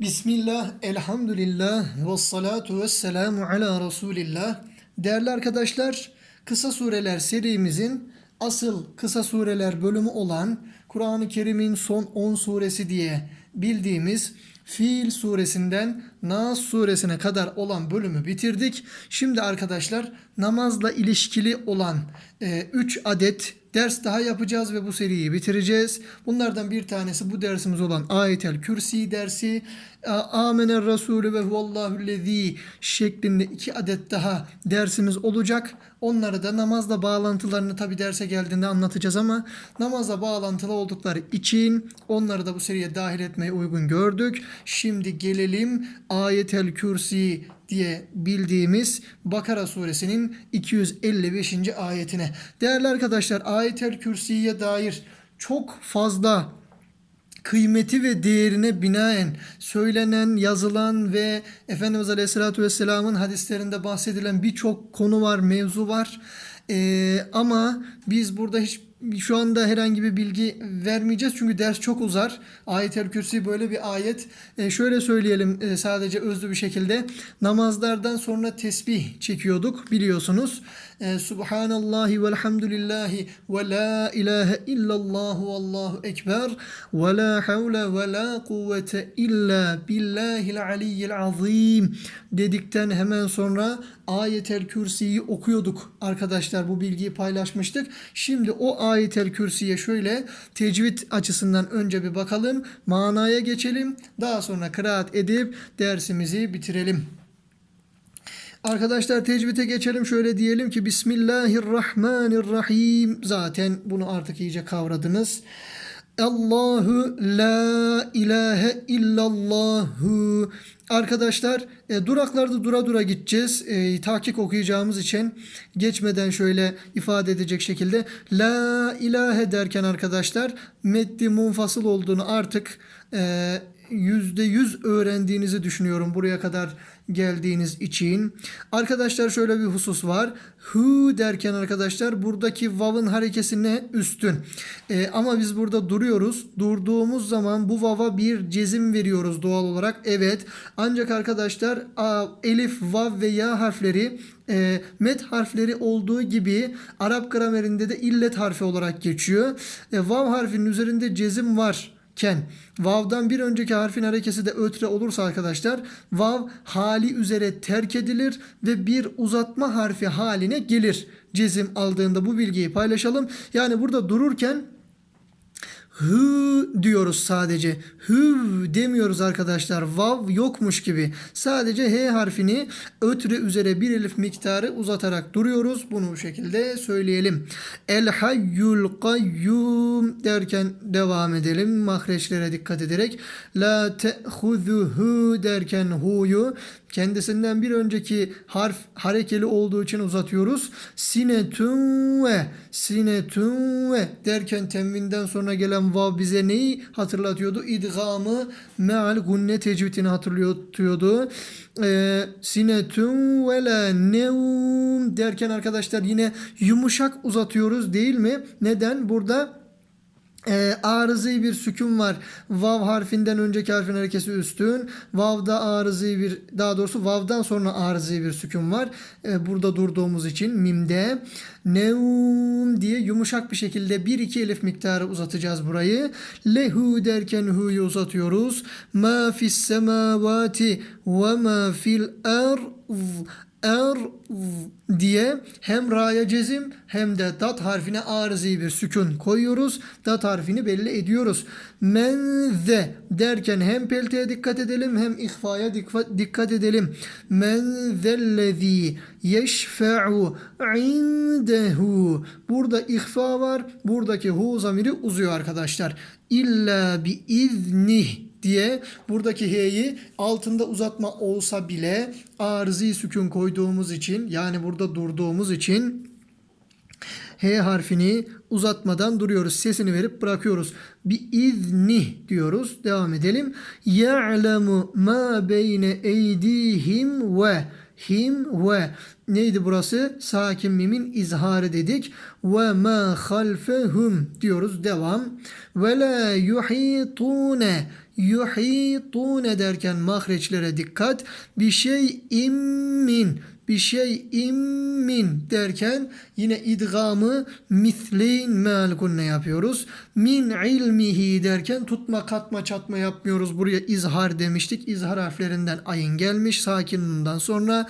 Bismillah, elhamdülillah, ve salatu ve selamu ala Resulillah. Değerli arkadaşlar, kısa sureler serimizin asıl kısa sureler bölümü olan Kur'an-ı Kerim'in son 10 suresi diye bildiğimiz Fil suresinden Nas suresine kadar olan bölümü bitirdik. Şimdi arkadaşlar namazla ilişkili olan 3 adet ders daha yapacağız ve bu seriyi bitireceğiz. Bunlardan bir tanesi bu dersimiz olan Ayetel Kürsi dersi. Amener Resulü ve huvallahu lezî şeklinde iki adet daha dersimiz olacak. Onları da namazla bağlantılarını tabi derse geldiğinde anlatacağız ama namazla bağlantılı oldukları için onları da bu seriye dahil etmeyi uygun gördük. Şimdi gelelim Ayetel Kürsi diye bildiğimiz Bakara suresinin 255. ayetine. Değerli arkadaşlar Ayetel Kürsi'ye dair çok fazla kıymeti ve değerine binaen söylenen, yazılan ve Efendimiz Aleyhisselatü Vesselam'ın hadislerinde bahsedilen birçok konu var, mevzu var. Ee, ama biz burada hiç şu anda herhangi bir bilgi vermeyeceğiz çünkü ders çok uzar. Ayet-el Kürsi böyle bir ayet. E, şöyle söyleyelim e, sadece özlü bir şekilde. Namazlardan sonra tesbih çekiyorduk biliyorsunuz. E, Subhanallahi velhamdülillahi ve la ilahe illallah ve allahu ekber ve la havle ve la kuvvete illa billahil aliyyil azim dedikten hemen sonra Ayet-el Kürsi'yi okuyorduk arkadaşlar bu bilgiyi paylaşmıştık. Şimdi o Ayet-el Kürsi'ye şöyle tecvid açısından önce bir bakalım. Manaya geçelim. Daha sonra kıraat edip dersimizi bitirelim. Arkadaşlar tecvite geçelim. Şöyle diyelim ki Bismillahirrahmanirrahim. Zaten bunu artık iyice kavradınız. Allahu la ilahe illallahu. Arkadaşlar e, duraklarda dura dura gideceğiz. E, tahkik okuyacağımız için geçmeden şöyle ifade edecek şekilde la ilahe derken arkadaşlar meddi munfasıl olduğunu artık e, yüzde yüz öğrendiğinizi düşünüyorum buraya kadar geldiğiniz için. Arkadaşlar şöyle bir husus var. Hu derken arkadaşlar buradaki vav'ın harekesine üstün. Ee, ama biz burada duruyoruz. Durduğumuz zaman bu vava bir cezim veriyoruz doğal olarak. Evet. Ancak arkadaşlar a, elif, vav ve ya harfleri e, met harfleri olduğu gibi Arap gramerinde de illet harfi olarak geçiyor. E, vav harfinin üzerinde cezim var ken vav'dan bir önceki harfin harekesi de ötre olursa arkadaşlar vav hali üzere terk edilir ve bir uzatma harfi haline gelir. Cezim aldığında bu bilgiyi paylaşalım. Yani burada dururken Hı diyoruz sadece. Hı demiyoruz arkadaşlar. Vav yokmuş gibi. Sadece H harfini ötre üzere bir elif miktarı uzatarak duruyoruz. Bunu bu şekilde söyleyelim. El hayyul kayyum derken devam edelim. Mahreçlere dikkat ederek. La te'huzuhu derken hu'yu kendisinden bir önceki harf harekeli olduğu için uzatıyoruz. Sinetun ve sinetun ve derken temvinden sonra gelen vav bize neyi hatırlatıyordu? İdgamı meal gunne tecvidini hatırlatıyordu. Ee, sinetun ve la neum derken arkadaşlar yine yumuşak uzatıyoruz değil mi? Neden? Burada e, arızı bir sükun var. Vav harfinden önceki harfin harekesi üstün. Vav'da arızı bir daha doğrusu vav'dan sonra arızı bir sükun var. E, burada durduğumuz için mimde neum diye yumuşak bir şekilde bir iki elif miktarı uzatacağız burayı. Lehu derken hu'yu uzatıyoruz. Ma fis semavati ve ma fil arz er diye hem ra'ya cezim hem de dat harfine arızi bir sükun koyuyoruz. Dat harfini belli ediyoruz. Men ze derken hem pelteye dikkat edelim hem ihfaya dikkat edelim. Men zellezi yeşfe'u indehu. Burada ihfa var. Buradaki hu zamiri uzuyor arkadaşlar. İlla bi iznih diye buradaki h'yi altında uzatma olsa bile arızi sükun koyduğumuz için yani burada durduğumuz için H harfini uzatmadan duruyoruz. Sesini verip bırakıyoruz. Bir izni diyoruz. Devam edelim. Ya'lemu ma beyne eydihim ve him ve neydi burası? Sakin mimin izharı dedik. Ve ma halfehum diyoruz. Devam. Ve la yuhitune yuhitune derken mahreçlere dikkat. Bir şey immin bir şey immin derken yine idgamı misleyn meal ne yapıyoruz. Min ilmihi derken tutma katma çatma yapmıyoruz. Buraya izhar demiştik. İzhar harflerinden ayın gelmiş sakinundan sonra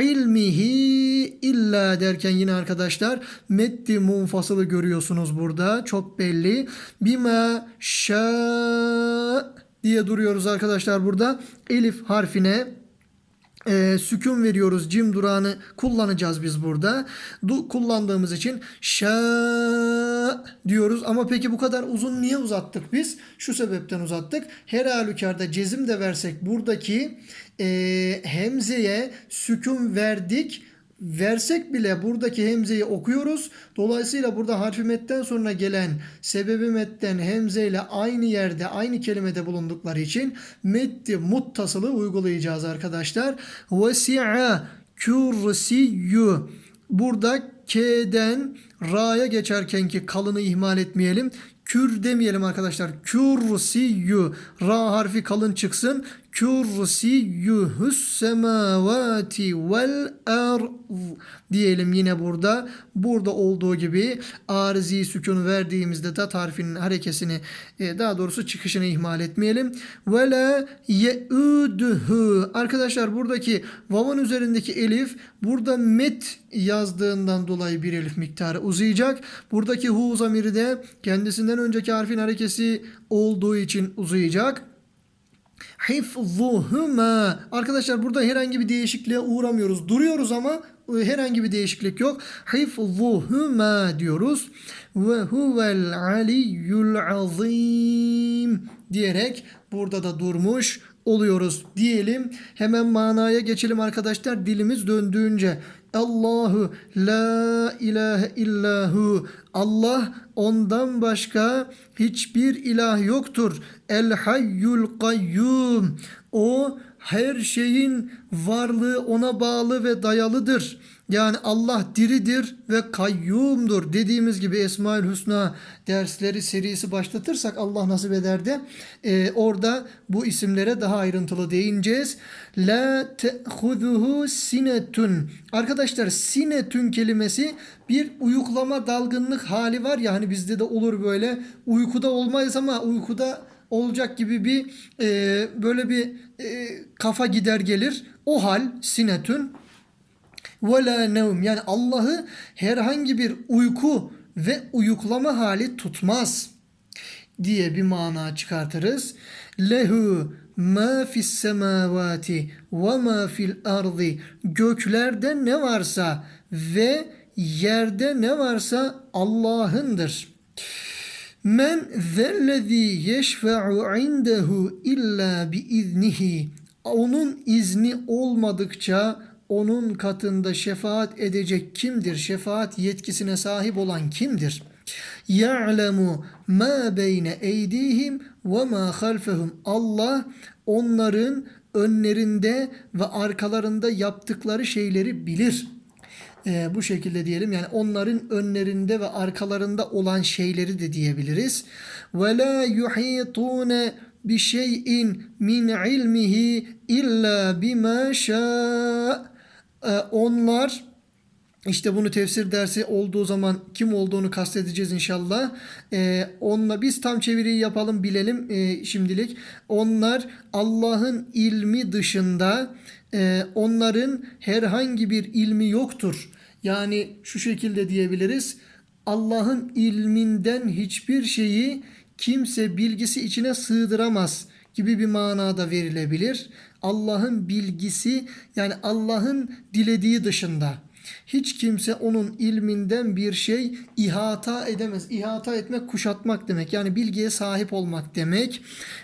ilmihi illa derken yine arkadaşlar meddi munfasılı görüyorsunuz burada. Çok belli. Bima şa diye duruyoruz arkadaşlar burada. Elif harfine e, sükun veriyoruz. Cim durağını kullanacağız biz burada. Du kullandığımız için şa diyoruz. Ama peki bu kadar uzun niye uzattık biz? Şu sebepten uzattık. Her halükarda cezim de versek buradaki e, hemzeye sükun verdik versek bile buradaki hemzeyi okuyoruz. Dolayısıyla burada harfi metten sonra gelen sebebi metten hemze ile aynı yerde aynı kelimede bulundukları için metti muttasılı uygulayacağız arkadaşlar. Vesi'a kürsiyü Burada K'den Ra'ya geçerken ki kalını ihmal etmeyelim. Kür demeyelim arkadaşlar. Kürsiyü. Ra harfi kalın çıksın. Kürsiyühüs semavati vel ard diyelim yine burada. Burada olduğu gibi arzi sükun verdiğimizde tat harfinin harekesini e, daha doğrusu çıkışını ihmal etmeyelim. Ve la ye'udhu. Arkadaşlar buradaki vavun üzerindeki elif burada met yazdığından dolayı bir elif miktarı uzayacak. Buradaki hu zamiri de kendisinden önceki harfin harekesi olduğu için uzayacak. Hifzuhuma. Arkadaşlar burada herhangi bir değişikliğe uğramıyoruz. Duruyoruz ama e, herhangi bir değişiklik yok. Hifzuhuma diyoruz. Ve huvel aliyyul azim diyerek burada da durmuş oluyoruz diyelim. Hemen manaya geçelim arkadaşlar dilimiz döndüğünce. Allahu la ilahe illahu Allah ondan başka hiçbir ilah yoktur. El hayyul kayyum o her şeyin varlığı ona bağlı ve dayalıdır. Yani Allah diridir ve kayyumdur. Dediğimiz gibi Esmaül Hüsna dersleri serisi başlatırsak Allah nasip eder de e, orada bu isimlere daha ayrıntılı değineceğiz. La te'huzuhu sinetun. Arkadaşlar sinetun kelimesi bir uyuklama dalgınlık hali var ya hani bizde de olur böyle uykuda olmayız ama uykuda olacak gibi bir e, böyle bir e, kafa gider gelir. O hal sinetün ve la nevm yani Allah'ı herhangi bir uyku ve uyuklama hali tutmaz diye bir mana çıkartırız. Lehu ma fis semavati ve ma fil ardi göklerde ne varsa ve yerde ne varsa Allah'ındır. Men zellezî yeşfe'u indehu illa bi iznihi. Onun izni olmadıkça onun katında şefaat edecek kimdir? Şefaat yetkisine sahip olan kimdir? Ya'lemu ma beyne eydihim ve ma halfehum. Allah onların önlerinde ve arkalarında yaptıkları şeyleri bilir. Ee, bu şekilde diyelim yani onların önlerinde ve arkalarında olan şeyleri de diyebiliriz. Ve la yuhitune bi şeyin min ilmihi illa bima şa onlar işte bunu tefsir dersi olduğu zaman kim olduğunu kastedeceğiz inşallah. Ee, onunla biz tam çeviriyi yapalım bilelim e, şimdilik. Onlar Allah'ın ilmi dışında e, onların herhangi bir ilmi yoktur. Yani şu şekilde diyebiliriz. Allah'ın ilminden hiçbir şeyi kimse bilgisi içine sığdıramaz gibi bir manada verilebilir. Allah'ın bilgisi yani Allah'ın dilediği dışında hiç kimse onun ilminden bir şey ihata edemez. İhata etmek kuşatmak demek. Yani bilgiye sahip olmak demek.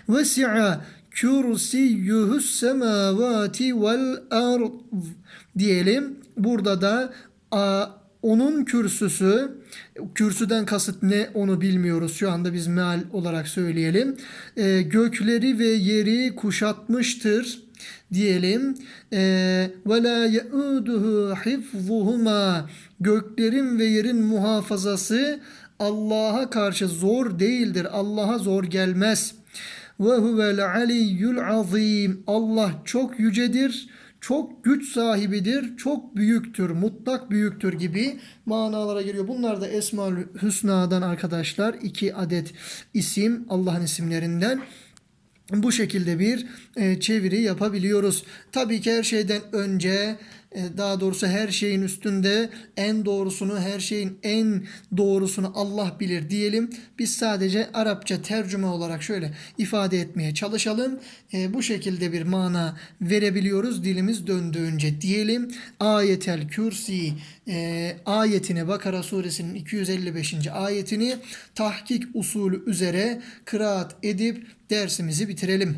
Vesi'a kürsiyyuhus semavati vel ard diyelim. Burada da a, onun kürsüsü, kürsüden kasıt ne onu bilmiyoruz. Şu anda biz meal olarak söyleyelim. E, gökleri ve yeri kuşatmıştır diyelim. Ve la yauduhu hifzuhuma göklerin ve yerin muhafazası Allah'a karşı zor değildir. Allah'a zor gelmez. ve huvel aliyyul azim. Allah çok yücedir, çok güç sahibidir, çok büyüktür, mutlak büyüktür gibi manalara geliyor. Bunlar da Esmaül Hüsna'dan arkadaşlar. iki adet isim Allah'ın isimlerinden bu şekilde bir e, çeviri yapabiliyoruz. Tabii ki her şeyden önce daha doğrusu her şeyin üstünde en doğrusunu her şeyin en doğrusunu Allah bilir diyelim. Biz sadece Arapça tercüme olarak şöyle ifade etmeye çalışalım. E, bu şekilde bir mana verebiliyoruz dilimiz döndüğünce diyelim. Ayetel Kürsi e, ayetine Bakara suresinin 255. ayetini tahkik usulü üzere kıraat edip dersimizi bitirelim.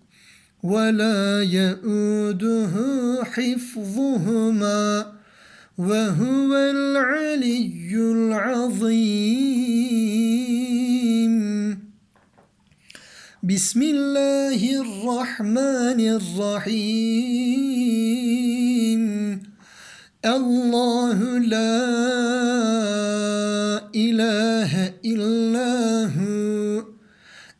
ولا يؤوده حفظهما وهو العلي العظيم. بسم الله الرحمن الرحيم. الله لا إله إلا هو.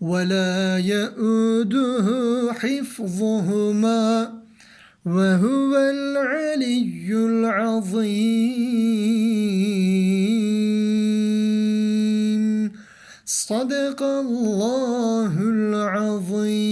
ولا يؤوده حفظهما وهو العلي العظيم. صدق الله العظيم.